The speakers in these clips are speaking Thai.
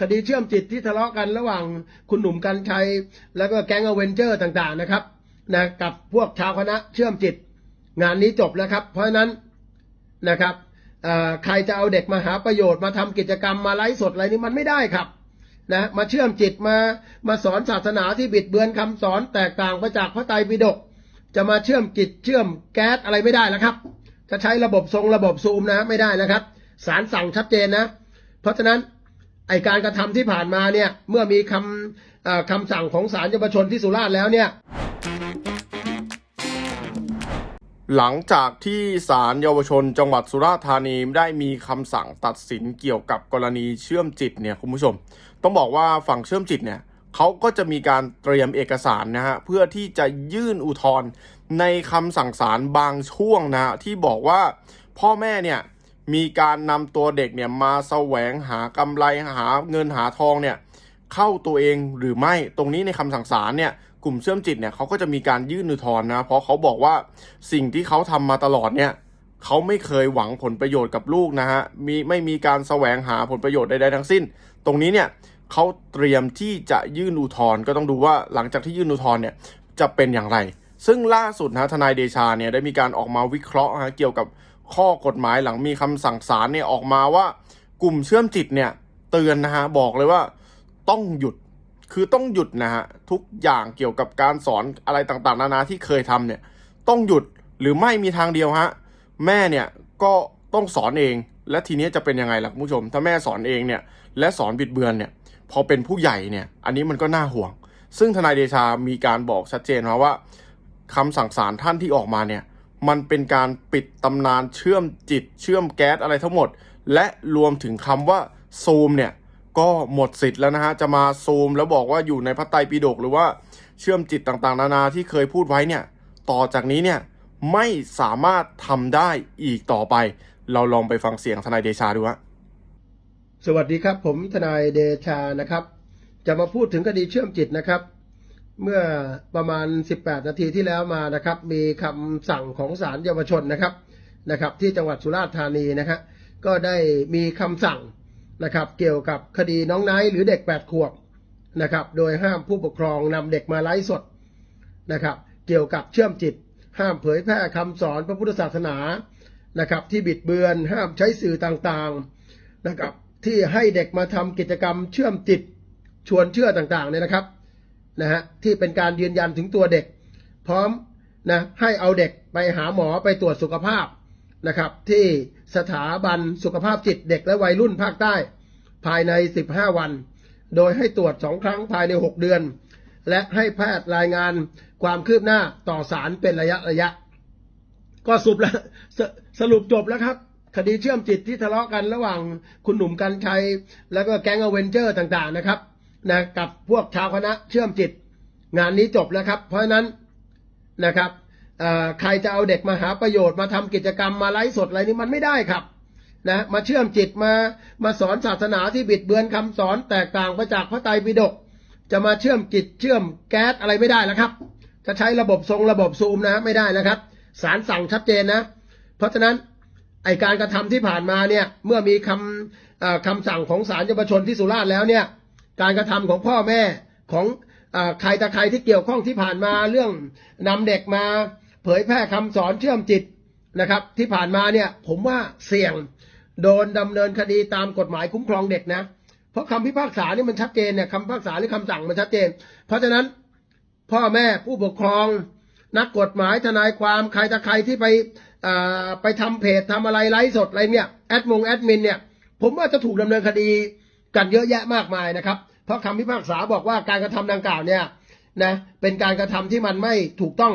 คดีเชื่อมจิตที่ทะเลาะกันระหว่างคุณหนุ่มกัญชัย แล้วก็แก๊งอเวนเจอร์ต่างๆนะครับนะกับพวกชาวคณะเชื่อมจิต งานนี้จบแล้วครับ เพราะฉะนั้นนะครับใครจะเอาเด็กมาหาประโยชน์มาทำกิจกรรมมาไลฟ์สดอะไรนี่มันไม่ได้ครับนะมาเชื่อมจิตมามาสอนศาสนาที่บิดเบือนคำสอนแตกต่างไปจากพระไตรปิฎกจะมาเชื่อมจิตเชื่อมแก๊สอะไรไม่ได้แล้วครับ จะใช้ระบบทรงระบบซูมนะไม่ได้นะครับศาลสั่งชัดเจนนะ เพราะฉะนั้น ไอการกระทำที่ผ่านมาเนี่ยเมื่อมีคำคำสั่งของศาลเยาวชนที่สุราษฎร์แล้วเนี่ยหลังจากที่ศาลเยาวชนจังหวัดสุราษฎร์ธานีได้มีคำสั่งตัดสินเกี่ยวกับกรณีเชื่อมจิตเนี่ยคุณผู้ชม ต้องบอกว่าฝั่งเชื่อมจิตเนี่ยเขาก็จะมีการเตรียมเอกสารนะฮะเพื่อที่จะยื่นอุทธรณ์ในคำสั่งศาลบางช่วงนะที่บอกว่าพ่อแม่เนี่ย มีการนำตัวเด็กเนี่ยมาแสวงหากำไรหาเงินหาทองเนี่ยเข้าตัวเองหรือไม่ตรงนี้ในคำสั่งศาลเนี่ยกลุ่มเชื่อมจิตเนี่ยเขาก็จะมีการยื่นอุทธรณ์นะ เพราะเขาบอกว่าสิ่งที่เขาทำมาตลอดเนี่ยเขาไม่เคยหวังผลประโยชน์กับลูกนะฮะมีไม่มีการแสวงหาผลประโยชน์ใดๆทั้งสิ้น ตรงนี้เนี่ยเขาเตรียมที่จะยื่นอุทธรณ์ก็ต้องดูว่าหลังจากที่ยื่นอุทธรณ์เนี่ยจะเป็นอย่างไร ซึ่งล่าสุดนะทนายเดชาเนี่ยได้มีการออกมาวิเคราะห์ฮะเกี่ยวกับ ข้อกฎหมายหลังมีคำสั่งศาลเนี่ยออกมาว่ากลุ่มเชื่อมจิตเนี่ยเตือนนะฮะบอกเลยว่าต้องหยุดคือต้องหยุดนะฮะทุกอย่างเกี่ยวกับการสอนอะไรต่างๆ นานาที่เคยทำเนี่ยต้องหยุดหรือไม่มีทางเดียวฮะแม่เนี่ยก็ต้องสอนเอง และทีนี้จะเป็นยังไงล่ะคุณผู้ชม ถ้าแม่สอนเองเนี่ยและสอนบิดเบือนเนี่ยพอเป็นผู้ใหญ่เนี่ยอันนี้มันก็น่าห่วง ซึ่งทนายเดชามีการบอกชัดเจนว่าคำสั่งศาลท่านที่ออกมาเนี่ย มันเป็นการปิดตำนานเชื่อมจิตเชื่อมแก๊สอะไรทั้งหมด และรวมถึงคำว่าซูมเนี่ยก็หมดสิทธิ์แล้วนะฮะจะมาซูมแล้วบอกว่าอยู่ในพระไตรปิฎกหรือว่าเชื่อมจิตต่างๆ นานาที่เคยพูดไว้เนี่ยต่อจากนี้เนี่ยไม่สามารถทำได้อีกต่อไป เราลองไปฟังเสียงทนายเดชาดูฮะสวัสดีครับ ผมทนายเดชานะครับ จะมาพูดถึงคดีเชื่อมจิตนะครับ เมื่อประมาณ 18 นาทีที่แล้วมานะครับ มีคำสั่งของศาลเยาวชนนะครับนะครับ ที่จังหวัดสุราษฎร์ธานีนะครับก็ได้มีคำสั่งนะครับ เกี่ยวกับคดีน้องไนท์หรือเด็ก 8 ขวบนะครับ โดยห้ามผู้ปกครองนำเด็กมาไลฟ์สดนะครับ เกี่ยวกับเชื่อมจิต ห้ามเผยแพร่คำสอนพระพุทธศาสนานะครับ ที่บิดเบือนห้ามใช้สื่อต่างๆนะครับ ที่ให้เด็กมาทำกิจกรรมเชื่อมจิตชวนเชื่อต่างๆเนี่ยนะครับ นะฮะที่เป็นการยืนยันถึงตัวเด็ก พร้อมนะให้เอาเด็กไปหาหมอไปตรวจสุขภาพนะครับที่สถาบันสุขภาพจิตเด็กและวัยรุ่นภาคใต้ ภายใน 15 วัน โดยให้ตรวจสองครั้งภายใน 6 เดือน และให้แพทย์รายงานความคืบหน้าต่อสารเป็นระยะระยะ ก็สรุปแล้วสสรุปจบแล้วครับ คดีเชื่อมจิตที่ทะเลาะกันระหว่างคุณหนุ่มกัญชัย แล้วก็แก๊งอเวนเจอร์ต่างๆนะครับ นะกับพวกชาวคณะเชื่อมจิต งานนี้จบแล้วครับ เพราะฉะนั้นนะครับใครจะเอาเด็กมาหาประโยชน์มาทำกิจกรรมมาไลฟ์สดอะไรนี่มันไม่ได้ครับนะมาเชื่อมจิตมามาสอนศาสนาที่บิดเบือนคำสอนแตกต่างไปจากพระไตรปิฎกจะมาเชื่อมจิตเชื่อมแก๊สอะไรไม่ได้แล้วครับ จะใช้ระบบทรงระบบซูมนะไม่ได้นะครับศาลสั่งชัดเจนนะ เพราะฉะนั้นไอการกระทำที่ผ่านมาเนี่ยเมื่อมีคำคำสั่งของศาลเยาวชนที่สุราษฎร์แล้วเนี่ย การกระทำของพ่อแม่ของอใครตะใครที่เกี่ยวข้องที่ผ่านมาเรื่องนำเด็กมาเผยแพร่คำสอนเชื่อมจิตนะครับ ที่ผ่านมาเนี่ยผมว่าเสี่ยงโดนดำเนินคดีตามกฎหมายคุ้มครองเด็กนะ เพราะคำพิพากษานี่มันชัดเจนเนี่ยคำพิพากษาหรือคำสั่งมันชัดเจน เพราะฉะนั้นพ่อแม่ผู้ปกครอง นักกฎหมายทนายความใครตะใครที่ไปไปทำเพจทำอะไรไลฟ์สดอะไรเนี่ยแอดมงแอดมินเนี่ยผมว่าจะถูกดำเนินคดีกันเยอะแยะมากมายนะครับ เพราะคำพิพากษาบอกว่าการกระทำดังกล่าวเนี่ยนะเป็นการกระทำที่มันไม่ถูกต้อง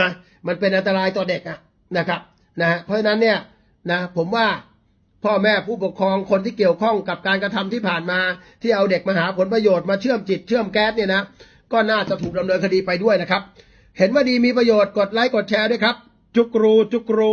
นะมันเป็นอันตรายต่อเด็กนะครับนะเพราะฉะนั้นเนี่ยนะผมว่าพ่อแม่ผู้ปกครองคนที่เกี่ยวข้องกับการกระทำที่ผ่านมา ที่เอาเด็กมาหาผลประโยชน์มาเชื่อมจิตเชื่อมแก๊สเนี่ยนะก็น่าจะถูกดำเนินคดีไปด้วยนะครับ เห็นว่าดีมีประโยชน์กดไลค์กดแชร์ด้วยครับ จุกรูจุกรู